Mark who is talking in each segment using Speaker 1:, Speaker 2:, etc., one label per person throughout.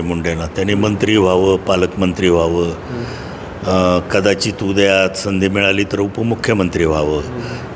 Speaker 1: मुंडेंना. त्यांनी मंत्री व्हावं पालकमंत्री व्हावं. कदाचित उद्या संधी मिळाली तर उपमुख्यमंत्री व्हावं.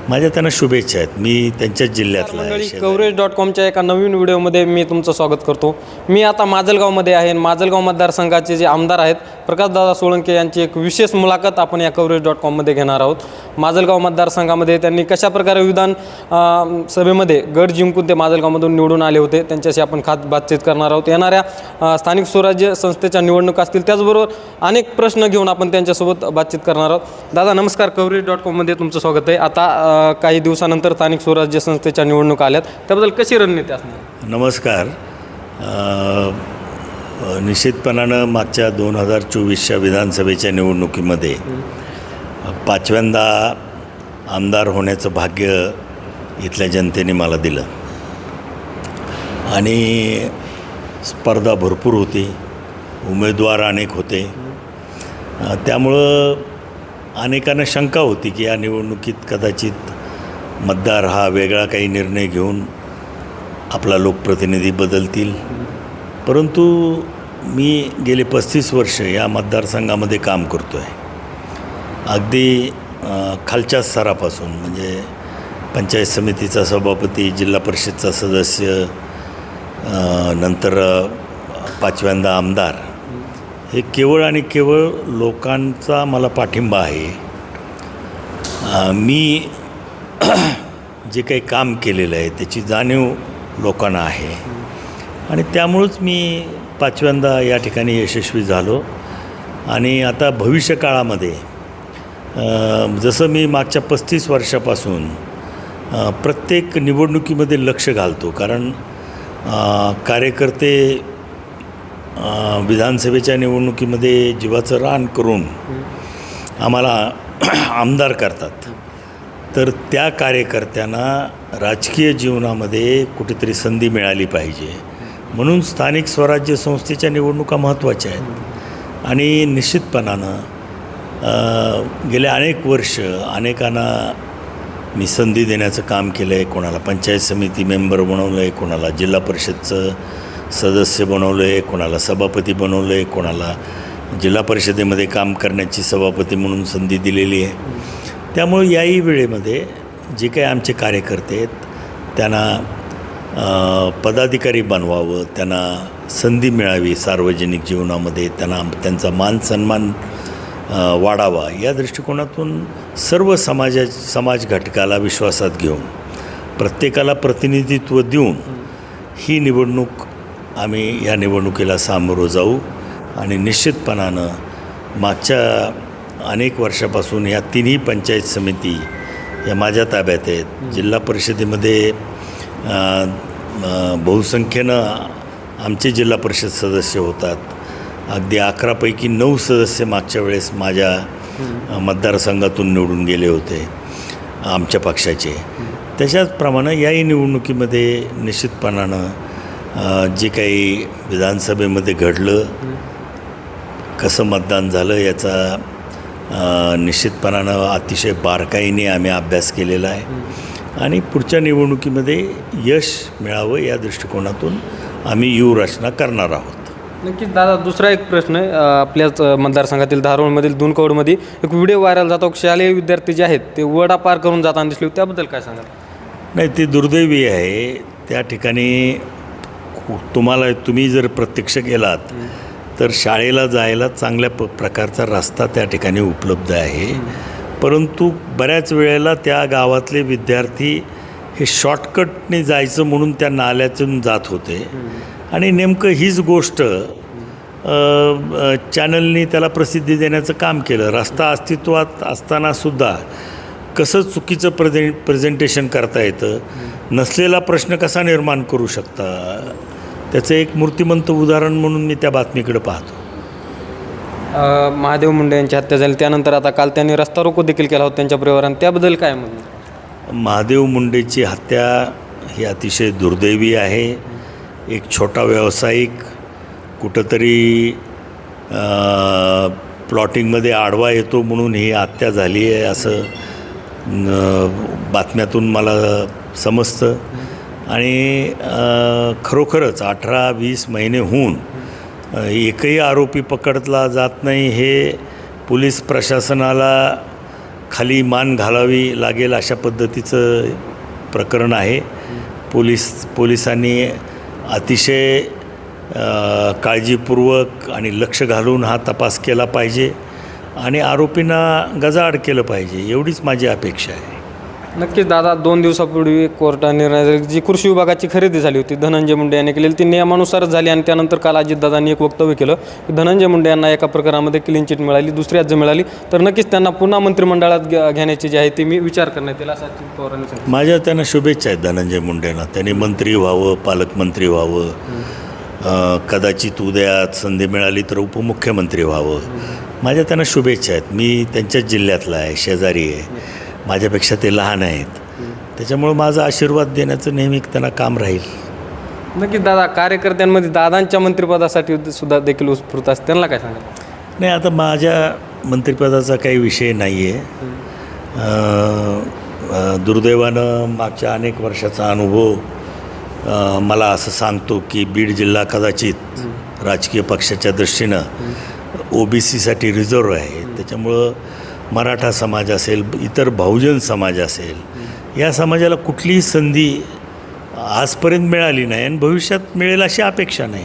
Speaker 1: माझ्या त्यांना शुभेच्छा आहेत. मी त्यांच्याच जिल्ह्यातला आहे
Speaker 2: मंडळी
Speaker 1: शेजारी.
Speaker 2: कवरेज डॉट कॉमच्या एका नवीन व्हिडिओमध्ये मी तुमचं स्वागत करतो. मी आता माजलगावमध्ये आहे आणि माजलगाव मतदारसंघाचे जे आमदार आहेत प्रकाशदादा सोळंके यांची एक विशेष मुलाखत आपण या कवरेज डॉट कॉममध्ये घेणार आहोत. माजलगाव मतदारसंघामध्ये त्यांनी कशाप्रकारे विधान अं, सभेमध्ये गड जिंकून ते माजलगावमधून निवडून आले होते त्यांच्याशी आपण खात बातचीत करणार आहोत. येणाऱ्या अं, स्थानिक स्वराज्य संस्थेच्या निवडणुका असतील त्याचबरोबर अनेक प्रश्न घेऊन आपण त्यांच्यासोबत बातचीत करणार आहोत. दादा नमस्कार. कवरेज डॉट कॉममध्ये तुमचं स्वागत आहे. आता काही दिवसानंतर स्थानिक स्वराज्य संस्थेच्या निवडणूक आल्यात. त्याबद्दल कशी रणनीती असणार?
Speaker 1: नमस्कार. निश्चितपणानं मागच्या दोन हजार चोवीसच्या विधानसभेच्या निवडणुकीमध्ये पाचव्यांदा आमदार होण्याचं भाग्य इथल्या जनतेने मला दिलं. आणि स्पर्धा भरपूर होती. उमेदवार अनेक होते. त्यामुळं अनेकांना शंका होती की या निवडणुकीत कदाचित मतदार हा वेगळा काही निर्णय घेऊन आपला लोकप्रतिनिधी बदलतील. परंतु मी गेले पस्तीस वर्ष या मतदारसंघामध्ये काम करतो आहे अगदी खालच्या स्तरापासून म्हणजे पंचायत समितीचा सभापती जिल्हा परिषदचा सदस्य नंतर पाचव्यांदा आमदार हे केवळ आणि केवळ लोकांचा मला पाठिंबा आहे. मी जे काही काम केलेलं आहे त्याची जाणीव लोकांना आहे. आणि त्यामुळंच मी पाचव्यांदा या ठिकाणी यशस्वी झालो. आणि आता भविष्यकाळामध्ये जसं मी मागच्या पस्तीस वर्षापासून प्रत्येक निवडणुकीमध्ये लक्ष घालतो. कारण कार्यकर्ते विधानसभेच्या निवडणुकीमध्ये जीवाचं रान करून आम्हाला आमदार करतात. तर त्या कार्यकर्त्यांना राजकीय जीवनामध्ये कुठेतरी संधी मिळाली पाहिजे. म्हणून स्थानिक स्वराज्य संस्थेच्या निवडणुका महत्त्वाच्या आहेत. आणि निश्चितपणानं गेल्या अनेक वर्ष अनेकांना मी संधी देण्याचं काम केलं आहे कोणाला पंचायत समिती मेंबर बनवलं आहे कोणाला जिल्हा परिषदचं सदस्य बनवलं आहे कोणाला सभापती बनवलं आहे कोणाला जिल्हा परिषदेमध्ये काम करण्याची सभापती म्हणून संधी दिलेली आहे. त्यामुळे याही वेळेमध्ये जे काही आमचे कार्यकर्ते आहेत त्यांना पदाधिकारी बनवावं त्यांना संधी मिळावी सार्वजनिक जीवनामध्ये त्यांना त्यांचा मान सन्मान वाढावा या दृष्टिकोनातून सर्व समाजा समाज घटकाला विश्वासात घेऊन प्रत्येकाला प्रतिनिधित्व देऊन ही निवडणूक आम्ही या निवडणुकीला सामोरं जाऊ आणि निश्चितपणानं मागच्या अनेक वर्षापासून या तिन्ही पंचायत समिती या माझ्या ताब्यात आहेत. जिल्हा परिषदेमध्ये बहुसंख्येनं आमचे जिल्हा परिषद सदस्य होतात. अगदी अकरापैकी नऊ सदस्य मागच्या वेळेस माझ्या मतदारसंघातून निवडून गेले होते आमच्या पक्षाचे. त्याच्याचप्रमाणे याही निवडणुकीमध्ये निश्चितपणानं जे काही विधानसभेमध्ये घडलं कसं मतदान झालं याचा निश्चितपणानं अतिशय बारकाईने आम्ही अभ्यास केलेला आहे. आणि पुढच्या निवडणुकीमध्ये यश मिळावं या दृष्टिकोनातून आम्ही व्यूहरचना करणार आहोत.
Speaker 2: नक्कीच दादा दुसरा एक प्रश्न आहे. आपल्याच मतदारसंघातील धारोळमधील दोनकवडमध्ये एक व्हिडिओ व्हायरल जातो. शालेय विद्यार्थी जे आहेत ते वडा पार करून जाताना दिसले. त्याबद्दल काय सांगाल?
Speaker 1: नाही ते दुर्दैवी आहे. त्या ठिकाणी तुम्हाला तुम्ही जर प्रत्यक्ष गेलात तर शाळेला जायला चांगल्या प प्रकारचा रस्ता त्या ठिकाणी उपलब्ध आहे. परंतु बऱ्याच वेळेला त्या गावातले विद्यार्थी हे शॉर्टकटने जायचं म्हणून त्या नाल्यातून जात होते. आणि नेमकं हीच गोष्ट चॅनलनी त्याला प्रसिद्धी देण्याचं काम केलं. रस्ता अस्तित्वात असतानासुद्धा कसं चुकीचं प्रेझे प्रेझेंटेशन करता येतं? नसलेला प्रश्न कसा निर्माण करू शकता? त्याचं एक मूर्तिमंत उदाहरण म्हणून मी त्या बातमीकडे पाहतो.
Speaker 2: अं, महादेव मुंडे यांची हत्या झाली. त्यानंतर आता काल त्यांनी रस्ता रोको देखील केला होता त्यांच्या परिवाराने. त्याबद्दल काय म्हणणं?
Speaker 1: महादेव मुंडेची हत्या ही अतिशय दुर्दैवी आहे. एक छोटा व्यावसायिक कुठंतरी अ, प्लॉटिंगमध्ये आडवा येतो म्हणून ही हत्या झाली आहे असं न, बातम्यातून मला समजतं. आणि खरोखरच अठरा वीस महिने होऊन एकही आरोपी पकडला जात नाही हे पोलीस प्रशासनाला खाली मान घालावी लागेल अशा पद्धतीचं प्रकरण आहे. पोलीस पोलिसांनी अतिशय काळजीपूर्वक आणि लक्ष घालून हा तपास केला पाहिजे आणि आरोपींना गजाआड केलं पाहिजे एवढीच माझी अपेक्षा आहे.
Speaker 2: नक्कीच दादा दोन दिवसापूर्वी कोर्टाने निर्णय दिला जी कृषी विभागाची खरेदी झाली होती धनंजय मुंडे यांनी केलेली ती नियमानुसारच झाली आणि त्यानंतर काल अजितदादांनी एक वक्तव्य केलं की धनंजय मुंडे यांना एका प्रकारामध्ये क्लीन चिट मिळाली दुसरी अर्ज मिळाली. तर नक्कीच त्यांना पुन्हा मंत्रिमंडळात घ्या- घेण्याची जी आहे ती मी विचार करण्यात येईल असं अजित पवारांनी सांगितलं.
Speaker 1: माझ्या त्यांना शुभेच्छा आहेत धनंजय मुंडेंना. त्यांनी मंत्री व्हावं पालकमंत्री व्हावं. कदाचित उद्या संधी मिळाली तर उपमुख्यमंत्री व्हावं. माझ्या त्यांना शुभेच्छा आहेत. मी त्यांच्याच जिल्ह्यातला आहे शेजारी आहे. माझ्यापेक्षा ते लहान आहेत. त्याच्यामुळं माझा आशीर्वाद देण्याचं नेहमी त्यांना काम राहील.
Speaker 2: नक्कीच दादा कार्यकर्त्यांमध्ये दादांच्या मंत्रिपदासाठी सुद्धा देखील उत्स्फूर्त असते. त्यांना काय सांगाल?
Speaker 1: नाही आता माझ्या मंत्रिपदाचा काही विषय नाही आहे दुर्दैवानं मागच्या अनेक वर्षाचा अनुभव अ, मला असं सांगतो की बीड जिल्हा कदाचित राजकीय पक्षाच्या दृष्टीनं ओ बी सीसाठी रिझर्व आहे त्याच्यामुळं मराठा समाज असेल इतर बहुजन समाज असेल या समाजाला कुठलीही संधी आजपर्यंत मिळाली नाही आणि भविष्यात मिळेल अशी अपेक्षा नाही.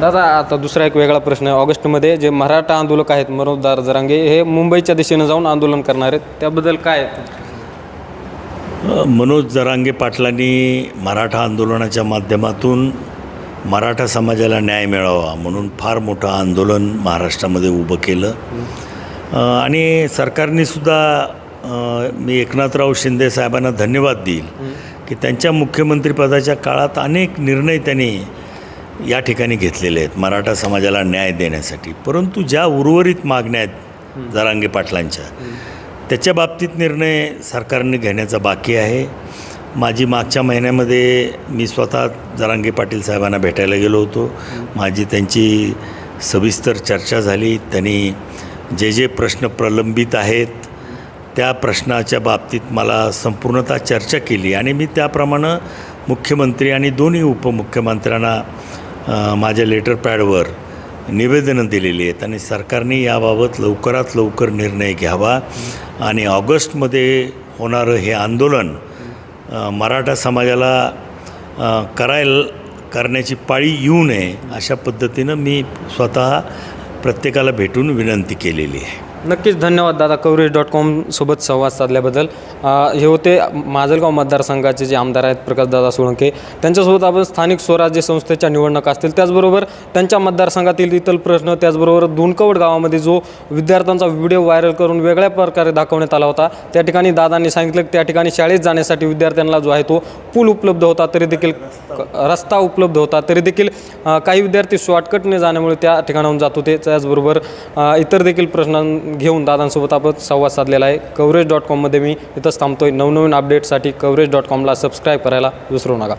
Speaker 2: दादा आता दुसरा एक वेगळा प्रश्न आहे. ऑगस्टमध्ये जे मराठा आंदोलक आहेत मनोजदार जरांगे हे मुंबईच्या दिशेनं जाऊन आंदोलन करणार आहेत. त्याबद्दल काय?
Speaker 1: मनोज जरांगे पाटलांनी मराठा आंदोलनाच्या माध्यमातून मराठा समाजाला न्याय मिळावा म्हणून फार मोठं आंदोलन महाराष्ट्रामध्ये उभं केलं. आणि सरकारने सुद्धा मी एकनाथराव शिंदे साहेबांना धन्यवाद देईल की त्यांच्या मुख्यमंत्रीपदाच्या काळात अनेक निर्णय त्यांनी या ठिकाणी घेतलेले आहेत. मराठा समाजाला न्याय देण्यासाठी. परंतु ज्या उर्वरित मागण्या आहेत जरांगे पाटलांच्या त्याच्या बाबतीत निर्णय सरकारने घेण्याचा बाकी आहे. माझी मागच्या महिन्यामध्ये मी स्वतः जरांगे पाटील साहेबांना भेटायला गेलो होतो. माझी त्यांची सविस्तर चर्चा झाली. त्यांनी जे जे प्रश्न प्रलंबित आहेत त्या प्रश्नाच्या बाबतीत मला संपूर्णतः चर्चा केली. आणि मी त्याप्रमाणे मुख्यमंत्री आणि दोन्ही उपमुख्यमंत्र्यांना माझ्या लेटर पॅडवर निवेदनं दिलेली आहेत. आणि सरकारने याबाबत लवकरात लवकर निर्णय घ्यावा. आणि ऑगस्टमध्ये होणारं हे आंदोलन मराठा समाजाला करायला करण्याची पाळी येऊ नये अशा पद्धतीनं मी स्वतः प्रत्येकाला भेटून विनंती केलेली आहे.
Speaker 2: नक्कीच धन्यवाद दादा. कवरेज डॉट कॉमसोबत संवाद साधल्याबद्दल. हे होते माजलगाव मतदारसंघाचे जे आमदार आहेत प्रकाशदादा सोळंके. त्यांच्यासोबत आपण स्थानिक स्वराज्य संस्थेच्या निवडणुका असतील त्याचबरोबर त्यांच्या मतदारसंघातील इतर प्रश्न त्याचबरोबर दुनकवड गावामध्ये जो विद्यार्थ्यांचा व्हिडिओ व्हायरल करून वेगळ्या प्रकारे दाखवण्यात आला होता त्या ठिकाणी दादांनी सांगितलं की त्या ठिकाणी शाळेत जाण्यासाठी विद्यार्थ्यांना जो आहे तो पूल उपलब्ध होता तरी देखील क- रस्ता उपलब्ध होता तरी देखील काही विद्यार्थी शॉर्टकटने जाण्यामुळे त्या ठिकाणाहून जात होते. त्याचबरोबर इतर देखील प्रश्नां घेऊन दादांसोबत आपण संवाद साधलेला आहे. कवरेज डॉट कॉममध्ये मी इथंच थांबतो आहे नवनवीन अपडेटसाठी कवरेज डॉट कॉमला सबस्क्राईब करायला विसरू नका.